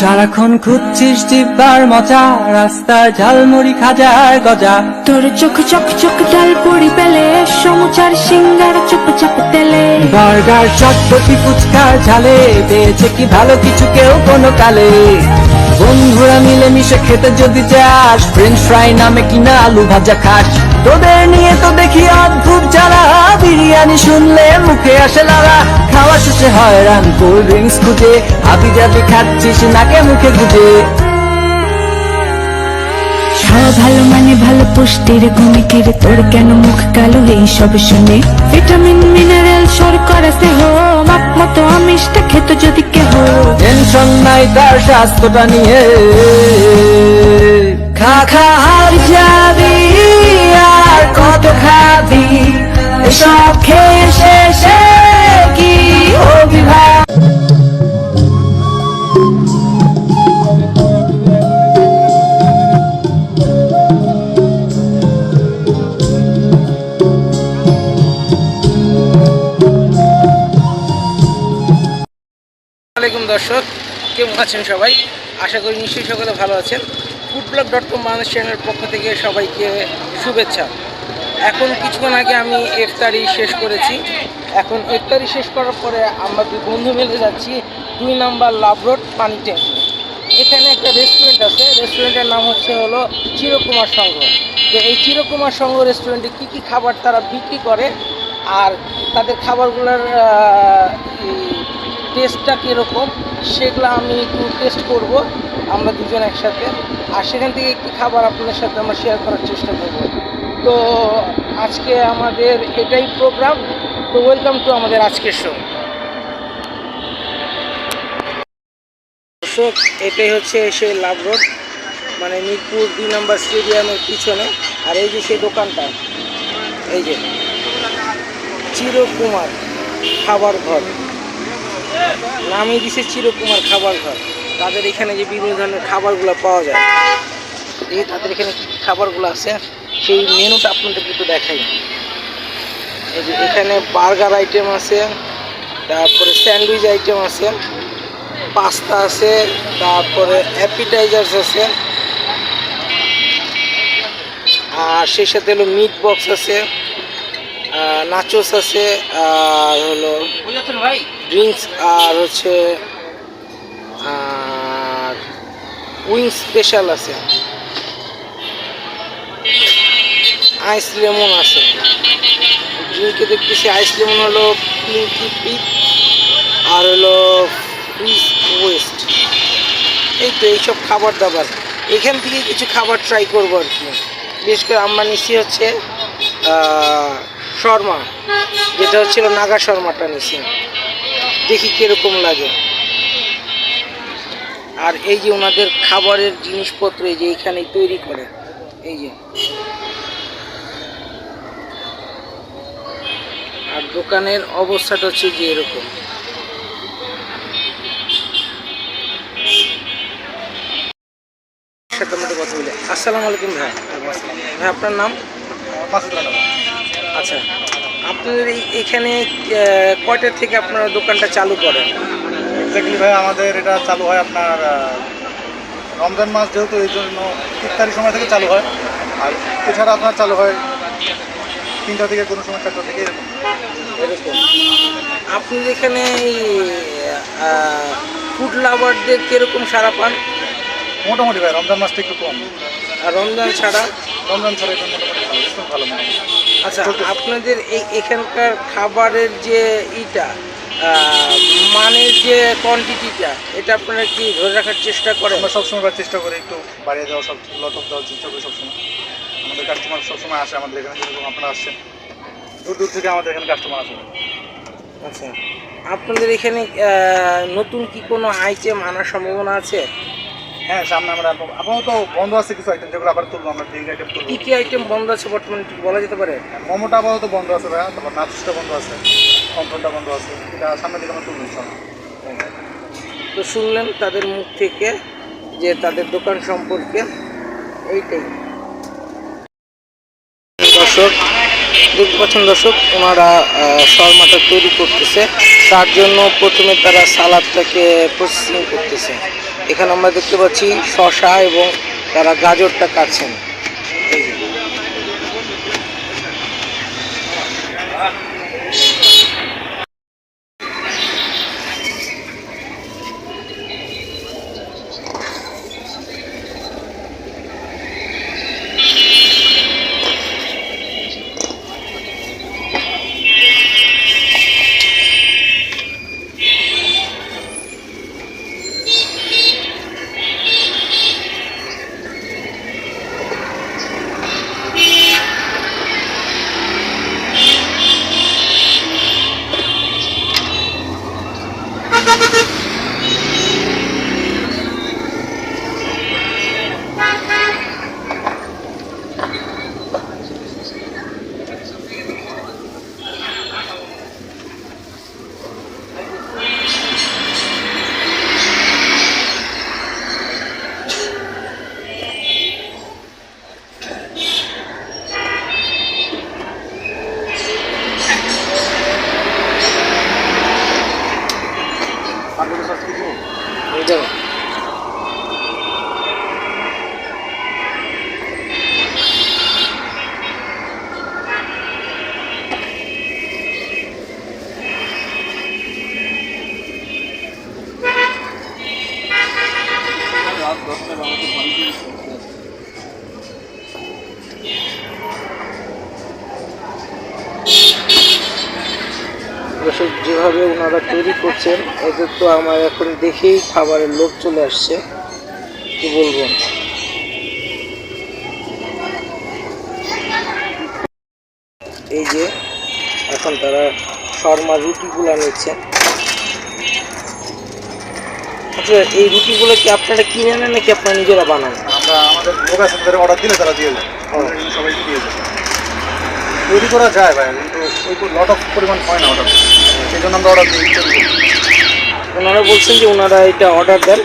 সারাক্ষণ খুঁজছিস জিব্বার মজা রাস্তায় ঝালমুড়ি খাজার গজা। তোর চোখ চক চক ডাল পড়ি পেলে সমুচার সিঙ্গার চুপ চাপ তেলে। বার্গার চটপটি ফুচকার ঝালে পেয়েছে কি ভালো কিছু কেউ কোনো কালে? বন্ধুরা মিলে মিশে খেতে যদি যাস ফ্রেঞ্চ ফ্রাই নামে কিনা আলু ভাজা খাস। তোদের নিয়ে তো দেখি অদ্ভুত যারা শুনলে মুখে আসে লারা খাওয়া শেষে হয়রান কোল্ড ড্রিঙ্কস খুঁজে। হাবি যাবি খাচ্ছিস নাকে মুখে গুজে খাওয়া ভালো মানে ভালো পুষ্টির ঘুমিকির তোর কেন মুখ কালো এই সব শুনে? ভিটামিন মিনারেল শর্করা দেহ মাপ মতো আমিষটা খেত যদি কেহ। টেনশন নাই তার স্বাস্থ্যটা নিয়ে। খা খা শেষে কি অভিভাব আসসালামাইকুম দর্শক, কেমন আছেন সবাই? আশা করি নিশ্চয়ই সকলে ভালো আছেন। Food blog dot com Bangladesh চ্যানেলের পক্ষ থেকে সবাইকে শুভেচ্ছা। এখন কিছুক্ষণ আগে আমি ইফতারি শেষ করেছি। এখন ইফতারি শেষ করার পরে আমরা দুই বন্ধু মিলে যাচ্ছি দুই নাম্বার লাভ রোড পানি এখানে একটা রেস্টুরেন্ট আছে রেস্টুরেন্টের নাম হচ্ছে হলো চিরকুমার সংঘ। তো এই চিরকুমার সংঘ রেস্টুরেন্টে কী কী খাবার তারা বিক্রি করে আর তাদের খাবারগুলোর টেস্টটা কীরকম, সেগুলো আমি একটু টেস্ট করব। আমরা দুজন একসাথে। আর সেখান থেকে একটি খাবার আপনাদের সাথে আমরা শেয়ার করার চেষ্টা করব। তো আজকে আমাদের এটাই প্রোগ্রাম তো ওয়েলকাম টু আমাদের আজকের শো দর্শক, এটাই হচ্ছে সেই লাভ রোড মানে মিরপুর দুই নম্বর স্টেডিয়ামের পিছনে। আর এই যে সেই দোকানটা, এই যে চিরকুমার খাবার ঘর। নামই দিছে চিরকুমার খাবার ঘর। তাদের এখানে যে বিভিন্ন ধরনের খাবারগুলো পাওয়া যায়, এই তাদের এখানে খাবারগুলো আছে? সেই মেনুটা আপনাদেরকে একটু দেখাই। এই যে এখানে বার্গার আইটেম আছে তারপরে স্যান্ডউইচ আইটেম আছে পাস্তা আছে তারপরে অ্যাপিটাইজার্স আছে আর সেই সাথে হলো মিট বক্স আছে নাচোস আছে আর হলো ড্রিঙ্কস আর হচ্ছে আর উইং স্পেশাল আছে। আইস লেমন আছে। ড্রিঙ্কে দেখতেছি আইস লেমন হলো পিঙ্কি পিক আর হলো ফ্রিজ ওয়েস্ট এই তো এইসব খাবার দাবার। এখান থেকে কিছু খাবার ট্রাই করব আর কি। বিশেষ করে আমরা নিচ্ছি হচ্ছে শর্মা। যেটা হচ্ছিল নাগা শর্মাটা নিচ্ছি দেখি কীরকম লাগে। আর এই যে ওনাদের খাবারের জিনিসপত্র এই যে এখানেই তৈরি করে। এই যে। দোকানের অবস্থাটা হচ্ছে যে এরকম। কথা বলি। আলাইকুম ভাই। ভাই, আপনার নাম? আচ্ছা। আপনাদের এখানে থেকে আপনারা দোকানটা চালু করেন? আমাদের এটা চালু হয় আপনার রমজান যেহেতু জন্য সময় থেকে চালু হয়। আর এছাড়া আপনার চালু হয় তিনটা থেকে কোনো সময় চারটা থেকে আপনাদের এখানে ফুড লাভারদের কীরকম সারা পান? মোটামুটি ভাই রমজান মাসটা একটু কম। আর রমজান ছাড়া? রমজান ছাড়া এটা মোটামুটি ভালো মনে আচ্ছা আপনাদের এই এখানকার খাবারের যে ইটা মানের যে কোয়ান্টিটিটা এটা আপনারা কি ধরে রাখার চেষ্টা করেন? আমরা সবসময় চেষ্টা করি একটু বাড়িয়ে দেওয়া সব লটক দেওয়ার চেষ্টা করি সবসময়। আমাদের কাস্টমার সবসময় আসে আমাদের এখানে যেরকম আপনারা আসছেন। দূর দূর থেকে আমাদের এখানে কাস্টমার আসে। আচ্ছা। আপনাদের এখানে নতুন কি কোনো আইটেম আনার সম্ভাবনা আছে? হ্যাঁ সামনে আমরা আপাতত বন্ধ আছে কিছু আইটেম যেগুলো আবার তুলবো আমরা ড্রিঙ্ক আইটেম তুলবো। কি কী আইটেম বন্ধ আছে বর্তমানে বলা যেতে পারে? মোমোটা আপাতত বন্ধ আছে ভাইয়া তারপর নাচটা বন্ধ আছে কন্ট্রোলটা বন্ধ আছে এটা সামনের দিকে আমরা তুলবো তো শুনলেন তাদের মুখ থেকে যে তাদের দোকান সম্পর্কে এইটাই। দর্শক দেখতে পাচ্ছেন দর্শক, ওনারা শর্মাটা তৈরি করতেছে। তার জন্য প্রথমে তারা সালাদটাকে প্রসেসিং করতেছে। এখানে আমরা দেখতে পাচ্ছি শশা এবং তারা গাজরটা কাটছেন এই যে। এই দেখো। দর্শক যেভাবে ওনারা তৈরি করছেন এদের তো আমার এখন দেখেই খাবারের লোক চলে আসছে। কি বলব? এই যে এখন তারা শর্মা রুটিগুলো নিচ্ছেন আচ্ছা এই রুটিগুলো কি আপনারা কিনে নেন নাকি আপনারা নিজেরা বানান? আমরা আমাদের লোক আছে তাদের অর্ডার দিলে তারা দিয়ে দেয়। আমাদের দিয়ে দেয়। তৈরি করা যায় ভাই কিন্তু ওই লট অফ পরিমাণ হয় না অর্ডার সেই জন্য আমরা অর্ডার দিই ওনারা বলছেন যে ওনারা এটা অর্ডার দেন।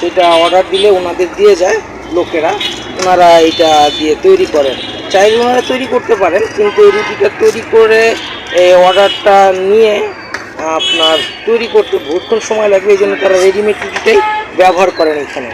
সেটা অর্ডার দিলে ওনাদের দিয়ে যায় লোকেরা। ওনারা এটা দিয়ে তৈরি করেন। চাইলে ওনারা তৈরি করতে পারেন, কিন্তু এই রুটিটা তৈরি করে এই অর্ডারটা নিয়ে আপনার তৈরি করতে বহুক্ষণ সময় লাগবে। এই জন্য তারা রেডিমেড রুটিটাই ব্যবহার করেন এখানে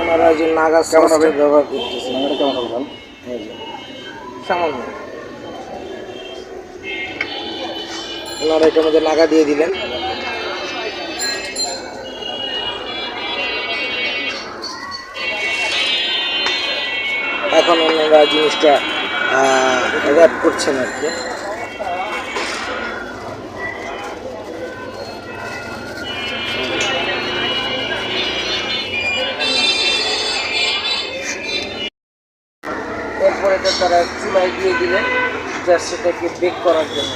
ওনারা যে নাগা কেমন হবে? ব্যবহার কেমন হবে সামান্য। ওনারা এটার মধ্যে নাগা দিয়ে দিলেন। এখন ওনারা জিনিসটা র্যাপ করছেন আর কি। এরপর এটা তারা চুলায় দিয়ে দিলেন জাস্ট সেটাকে বেক করার জন্য।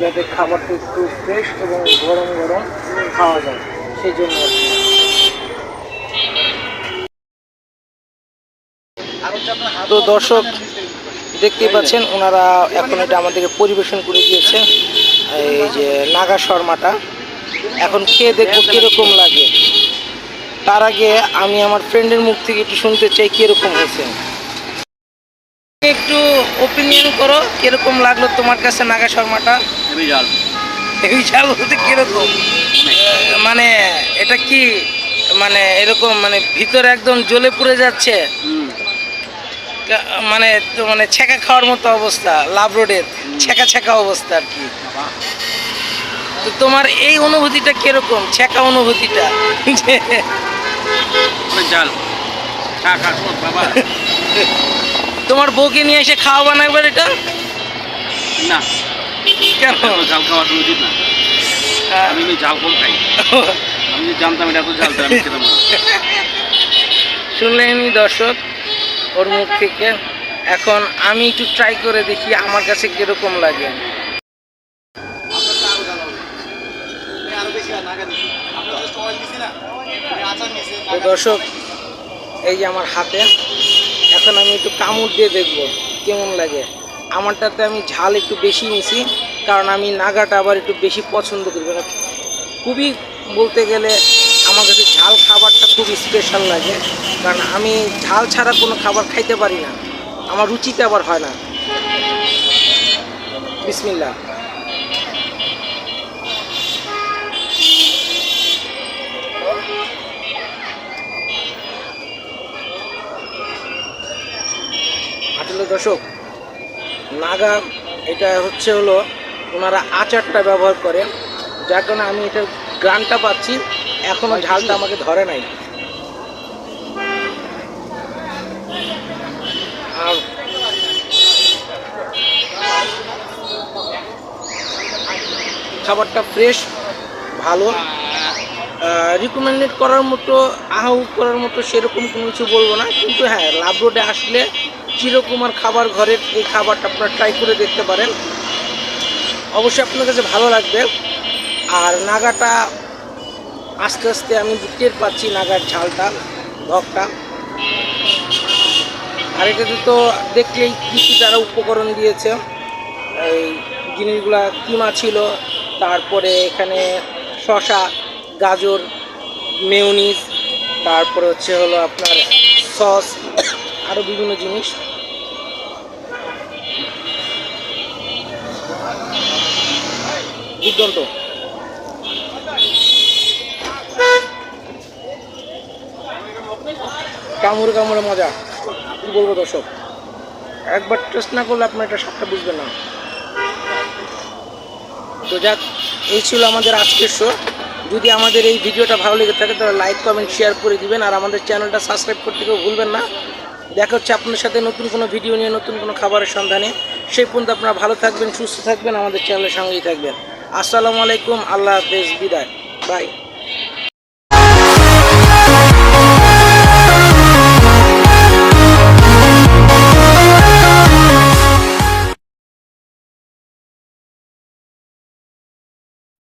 যাতে খাবারটা একটু ফ্রেশ এবং গরম গরম খাওয়া যায়, সেই জন্য তো দর্শক, দেখতেই পাচ্ছেন, ওনারা এখন এটা আমাদেরকে পরিবেশন করে দিয়েছে, এই যে নাগা শর্মাটা। এখন খেয়ে দেখব কীরকম লাগে। তার আগে আমি আমার ফ্রেন্ডের মুখ থেকে একটু শুনতে চাই কীরকম হয়েছে? একটু ওপিনিয়ন করো কীরকম লাগল তোমার কাছে নাগা শর্মাটা? এই ঝাল। বলতে কীরকম? মানে এটা কি মানে এরকম মানে ভিতরে একদম জ্বলে পুড়ে যাচ্ছে? মানে তো মানে ছেঁকা খাওয়ার মতো অবস্থা লাভ রোডের ছেঁকা ছেঁকা অবস্থা আর কি। তো তোমার এই অনুভূতিটা কীরকম ছেঁকা অনুভূতিটা? জাল খা খা বাবা তোমার বউকে নিয়ে এসে খাওয়াবা না একবার এটা? না। কেন? ঝাল খাওয়া তো উচিত না। আমি এমনি ঝাল কম খাই। আমি জানতাম এটা এত ঝাল আমি খেতাম না। দর্শক ওর মুখ থেকে? এখন আমি একটু ট্রাই করে দেখি আমার কাছে কীরকম লাগে তো দর্শক, এই যে আমার হাতে, এখন আমি একটু কামড় দিয়ে দেখব কেমন লাগে। আমারটাতে আমি ঝাল একটু বেশি নিছি, কারণ আমি নাগাটা আবার একটু বেশি পছন্দ করি। মানে খুবই বলতে গেলে আমার কাছে ঝাল খাবারটা খুব স্পেশাল লাগে, কারণ আমি ঝাল ছাড়া কোনো খাবার খাইতে পারি না। আমার রুচিতে আবার হয় না। বিসমিল্লা দর্শক নাগা এটা হচ্ছে হলো ওনারা আচারটা ব্যবহার করেন যার কারণে আমি এটার গ্রানটা পাচ্ছি এখনও ঝালটা আমাকে ধরে নাই। আর খাবারটা ফ্রেশ ভালো। রিকমেন্ডেড করার মতো আহাউ করার মতো সেরকম কোনো কিছু বলব না। কিন্তু হ্যাঁ লাভ রোডে আসলে চিরকুমার খাবার ঘরের এই খাবারটা আপনারা ট্রাই করে দেখতে পারেন। অবশ্যই আপনার কাছে ভালো লাগবে। আর নাগাটা আস্তে আস্তে আমি টের পাচ্ছি নাগার ঝালটা ভকটা আর এটাতে তো দেখলেই কৃষি তারা উপকরণ দিয়েছে। এই জিনিসগুলা কিমা ছিল, তারপরে এখানে শশা গাজর, মেয়নিজ, তারপরে হচ্ছে হলো আপনার সস আরও বিভিন্ন জিনিস। দুর্দান্ত। কামড়ে কামড়ে মজা। কি বলব দর্শক? একবার টেস্ট না করলে আপনার এটা সবটা বুঝবেন না। তো যাক, এই ছিল আমাদের আজকের শো যদি আমাদের এই ভিডিওটা ভালো লেগে থাকে তাহলে লাইক কমেন্ট শেয়ার করে দিবেন। আর আমাদের চ্যানেলটা সাবস্ক্রাইব করতে কেউ ভুলবেন না। দেখা হচ্ছে আপনার সাথে নতুন কোনো ভিডিও নিয়ে, নতুন কোনো খাবারের সন্ধানে। সেই পর্যন্ত আপনারা ভালো থাকবেন, সুস্থ থাকবেন, আমাদের চ্যানেলের সঙ্গেই থাকবেন। আসসালামু আলাইকুম, আল্লাহ হাফেজ, বিদায়। বাই